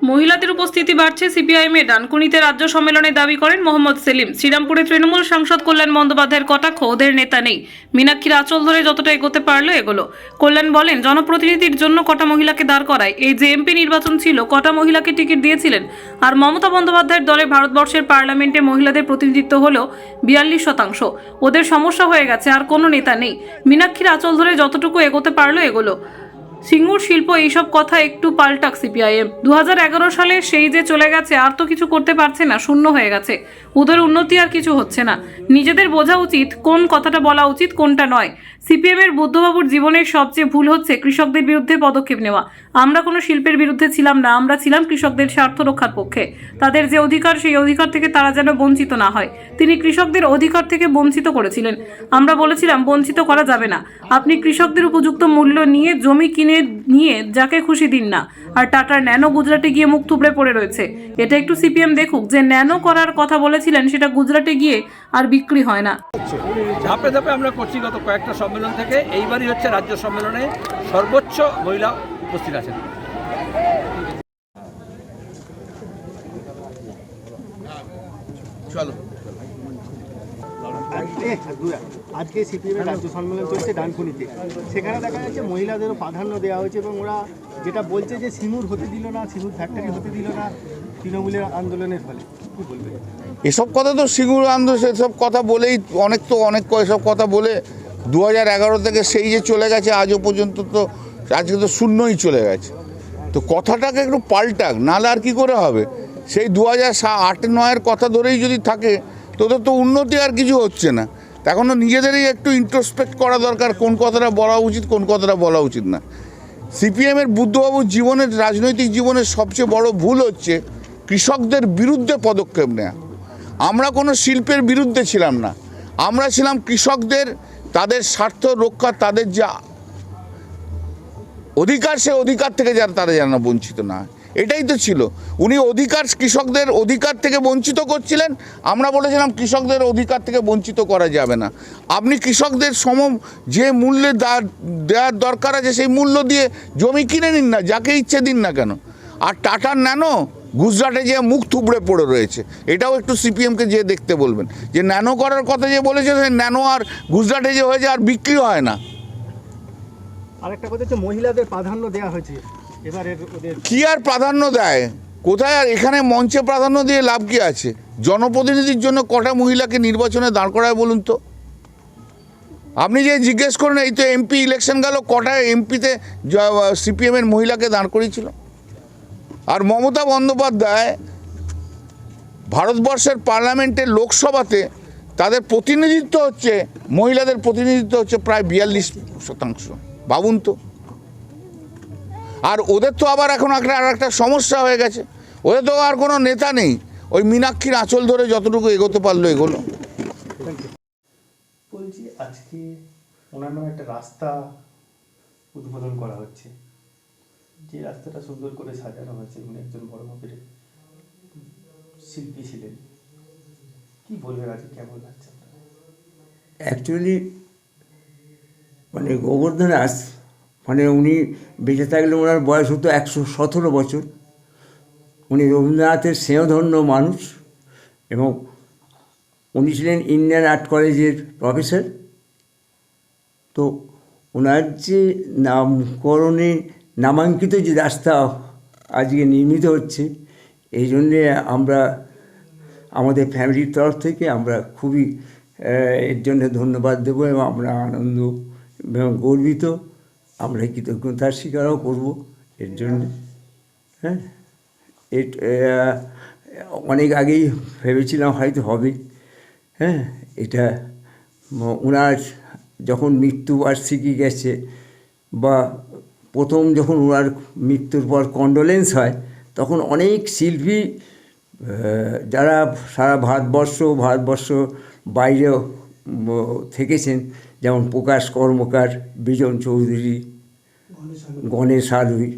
মহিলাদের উপস্থিতি বাড়ছে সিপিআইএম এ ডানকুনিতে রাজ্য সম্মেলনে দাবি করেন মোহাম্মদ সেলিম। শ্রীরামপুরে তৃণমূল সাংসদ কল্যাণ বন্দ্যোপাধ্যায়ের কটাক্ষ, ওদের নেতা নেই। মীনাক্ষীর আঁচল ধরে যতটা এগোতে পারল এগোলো। কল্যাণ বলেন, জনপ্রতিনিধির জন্য কটা মহিলাকে দাঁড় করায়। এই যে এমপি নির্বাচন ছিল, কটা মহিলাকে টিকিট দিয়েছিলেন। আর মমতা বন্দ্যোপাধ্যায়ের দলে ভারতবর্ষের পার্লামেন্টে মহিলাদের প্রতিনিধিত্ব হল বিয়াল্লিশ শতাংশ। ওদের সমস্যা হয়ে গেছে, আর কোনো নেতা নেই। মীনাক্ষীর আঁচল ধরে যতটুকু এগোতে পারল এগোলো। সিঙ্গুর শিল্প এইসব কথা একটু পাল্টাক সিপিআইএম। দু হাজার এগারো সালে সেই যে চলে গেছে, আর তো কিছু করতে পারছে না, শূন্য হয়ে গেছে। ওদের উন্নতি আর কিছু হচ্ছে না। নিজেদের বোঝা উচিত কোন কথাটা বলা উচিত, কোনটা নয়। সিপিএম এর বুদ্ধবাবুর জীবনের সবচেয়ে ভুল হচ্ছে কৃষকদের বিরুদ্ধে পদক্ষেপ নেওয়া। আমরা কোনো শিল্পের বিরুদ্ধে ছিলাম না, আমরা ছিলাম কৃষকদের স্বার্থ রক্ষার পক্ষে। তাদের যে অধিকার, সেই অধিকার থেকে তারা যেন বঞ্চিত না হয়। তিনি কৃষকদের অধিকার থেকে বঞ্চিত করেছিলেন। আমরা বলেছিলাম, বঞ্চিত করা যাবে না। আপনি কৃষকদের উপযুক্ত মূল্য নিয়ে জমি কিনে নিয়ে যাকে খুশি দিন না। আর টাটার ন্যানো গুজরাটে গিয়ে মুখ থুবড়ে পড়ে রয়েছে। এটা একটু সিপিএম দেখুক যে ন্যানো করার কথা বলেছিলেন সেটা গুজরাটে গিয়ে আর বিক্রি হয় না। ধাপে ধাপে আমরা করছি গত কয়েকটা সম্মেলন থেকে। এইবারই হচ্ছে রাজ্য সম্মেলনে সর্বোচ্চ মহিলা উপস্থিত আছেন। চলো। আজকে সিপিএমের রাজ্য সম্মেলন চলছে ডানকুনিতে। সেখানে দেখা যাচ্ছে মহিলাদেরও প্রাধান্য দেওয়া হয়েছে এবং ওরা যেটা বলছে যে সিমুর হতে দিল না, সিমুর ফ্যাক্টরি হতে দিল না, তৃণমূলের আন্দোলনের ফলে। কী বলবে? এসব কথা তো সিঙ্গুর আন্দোলন এসব কথা বলেই অনেক তো, অনেক এসব কথা বলে দু হাজার এগারো থেকে সেই যে চলে গেছে, আজও পর্যন্ত তো, আজকে তো শূন্যই চলে গেছে। তো কথাটাকে একটু পাল্টাক, নাহলে আর কী করে হবে? সেই দু হাজার আট, নয়ের কথা ধরেই যদি থাকে তোদের তো উন্নতি আর কিছু হচ্ছে না। তা এখনও নিজেদেরই একটু ইন্ট্রোস্পেক্ট করা দরকার, কোন কথাটা বলা উচিত, কোন কথাটা বলা উচিত না। সিপিএমের বুদ্ধবাবুর জীবনের, রাজনৈতিক জীবনের সবচেয়ে বড় ভুল হচ্ছে কৃষকদের বিরুদ্ধে পদক্ষেপ নেওয়া আমরা কোনো শিল্পের বিরুদ্ধে ছিলাম না। আমরা ছিলাম কৃষকদের, তাদের স্বার্থ রক্ষা, তাদের যা অধিকার, সে অধিকার থেকে যারা, তারা যেন বঞ্চিত না হয়। এটাই তো ছিল। উনি অধিকার, কৃষকদের অধিকার থেকে বঞ্চিত করছিলেন। আমরা বলেছিলাম, কৃষকদের অধিকার থেকে বঞ্চিত করা যাবে না। আপনি কৃষকদের সম যে মূল্যে দেওয়ার দরকার আছে, সেই মূল্য দিয়ে জমি কিনে নিন না, যাকে ইচ্ছে দিন না কেন। আর টাটার ন্যানো গুজরাটে যে মুখ থুবড়ে পড়ে রয়েছে, এটাও একটু সিপিএমকে যে দেখতে বলবেন। যে ন্যানো করার কথা যে বলেছে, সেই ন্যানো আর গুজরাটে যে হয়েছে আর বিক্রি হয় না। আরেকটা কথা হচ্ছে, মহিলাদের প্রাধান্য দেওয়া হয়েছে। কি আর প্রাধান্য দেয়? কোথায় আর এখানে মঞ্চে প্রাধান্য দিয়ে লাভ কি আছে? জনপ্রতিনিধির জন্য কটা মহিলাকে নির্বাচনে দাঁড় করায় বলুন তো? আপনি যে জিজ্ঞেস করেন, এই তো এমপি ইলেকশন গেল, কটা এমপিতে সিপিএমের মহিলাকে দাঁড় করিয়েছিল? আর মমতা বন্দ্যোপাধ্যায় ভারতবর্ষের পার্লামেন্টের লোকসভাতে তাদের প্রতিনিধিত্ব হচ্ছে, মহিলাদের প্রতিনিধিত্ব হচ্ছে প্রায় বিয়াল্লিশ শতাংশ। ভাবুন তো। আর ওদের তো আবার এখন একটা আর একটা সমস্যা হয়ে গেছে। ওদের তো আর কোনো নেতা নেই। ওই মীনাক্ষীর আঁচল ধরে যতটুকু এগোতে পারল এগোলো। বলছি আজকে ওনার নামে একটা রাস্তা উদ্বোধন করা হচ্ছে। যে রাস্তাটা সুন্দর করে সাজানো হয়েছে উনি একজন বড় মাপের শিল্পী ছিলেন। কি বলবেন আজকে কেমন লাগছে অ্যাকচুয়ালি মানে গোবর্ধন দাস মানে উনি বেঁচে থাকলে ওনার বয়স হতো একশো সতেরো বছর। উনি রবীন্দ্রনাথের স্নেহধন্য মানুষ এবং উনি ছিলেন ইন্ডিয়ান আর্ট কলেজের প্রফেসর। তো ওনার যে নামকরণে নামাঙ্কিত যে রাস্তা আজকে নির্মিত হচ্ছে, এই জন্যে আমরা আমাদের ফ্যামিলির তরফ থেকে আমরা খুবই এর জন্য ধন্যবাদ দেবো এবং আমরা আনন্দ এবং গর্বিত। আমরা কৃতজ্ঞতার স্বীকারও করব এর জন্য হ্যাঁ? অনেক আগেই ভেবেছিলাম হয়তো হবে হ্যাঁ? এটা ওনার যখন মৃত্যুবার্ষিকী গেছে বা প্রথম যখন ওনার মৃত্যুর পর কন্ডোলেন্স হয়, তখন অনেক শিল্পী যারা সারা ভারতবর্ষ ভারতবর্ষ বাইরেও থেকেছেন যেমন প্রকাশ কর্মকার বিজন চৌধুরী, গণেশ আলুই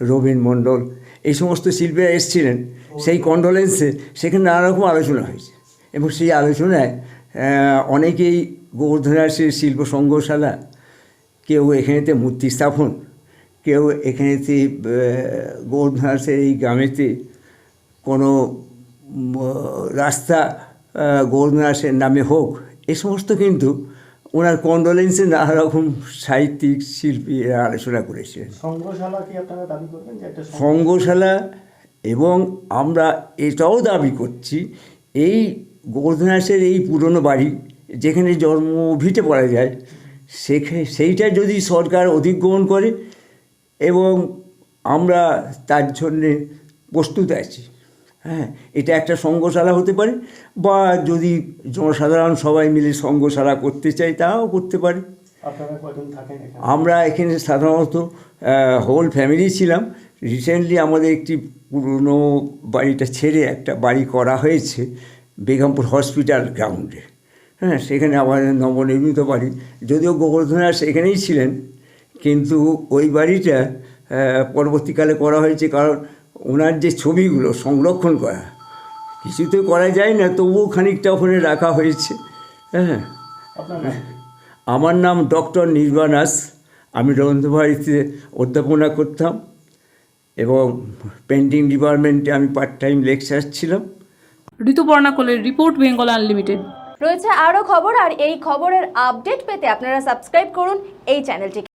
রবীন মণ্ডল, এই সমস্ত শিল্পীরা এসেছিলেন। সেই কন্ডোলেন্সে সেখানে নানা রকম আলোচনা হয়েছে এবং সেই আলোচনায় অনেকেই গোবর্ধনাসের শিল্প সংগ্রহশালা, কেউ এখানেতে মূর্তি স্থাপন, কেউ এখানেতে গৌরধাসের এই গ্রামেতে কোনো রাস্তা গৌরধাসের নামে হোক, এ সমস্ত কিন্তু ওনার কন্ডোলেন্সে নানা রকম সাহিত্যিক শিল্পী এরা আলোচনা করেছিলেন সংগ্রহশালা কি আপনারা দাবি করবেন যে একটা সংঘশালা এবং আমরা এটাও দাবি করছি এই গোর্ধনাসের এই পুরনো বাড়ি যেখানে জন্ম ভিটে পড়া যায় সেখানে সেইটা যদি সরকার অধিগ্রহণ করে এবং আমরা তার জন্যে প্রস্তুত আছি। হ্যাঁ এটা একটা সঙ্গশালা হতে পারে বা যদি জনসাধারণ সবাই মিলে সঙ্গশালা করতে চায় তাও করতে পারে। আমরা এখানে সাধারণত হোল ফ্যামিলি ছিলাম। রিসেন্টলি আমাদের একটি পুরনো বাড়িটা ছেড়ে একটা বাড়ি করা হয়েছে বেগমপুর হসপিটাল গ্রাউন্ডে হ্যাঁ সেখানে আমাদের নবনির্মিত বাড়ি। যদিও গোবর্ধনা সেখানেই ছিলেন কিন্তু ওই বাড়িটা পরবর্তীকালে করা হয়েছে কারণ ওনার যে ছবিগুলো সংরক্ষণ করা কিছুতে করা যায় না তবুও খানিকটা ওখানে রাখা হয়েছে। হ্যাঁ? আমার নাম ডক্টর নির্বাণাস আমি রবীন্দ্রভারতীতে অধ্যাপনা করতাম এবং পেন্টিং ডিপার্টমেন্টে আমি পার্ট টাইম লেকচার ছিলাম। ঋতুপর্ণা কোলের রিপোর্ট বেঙ্গল আনলিমিটেড। রয়েছে আরও খবর আর এই খবরের আপডেট পেতে আপনারা সাবস্ক্রাইব করুন এই চ্যানেলটিকে।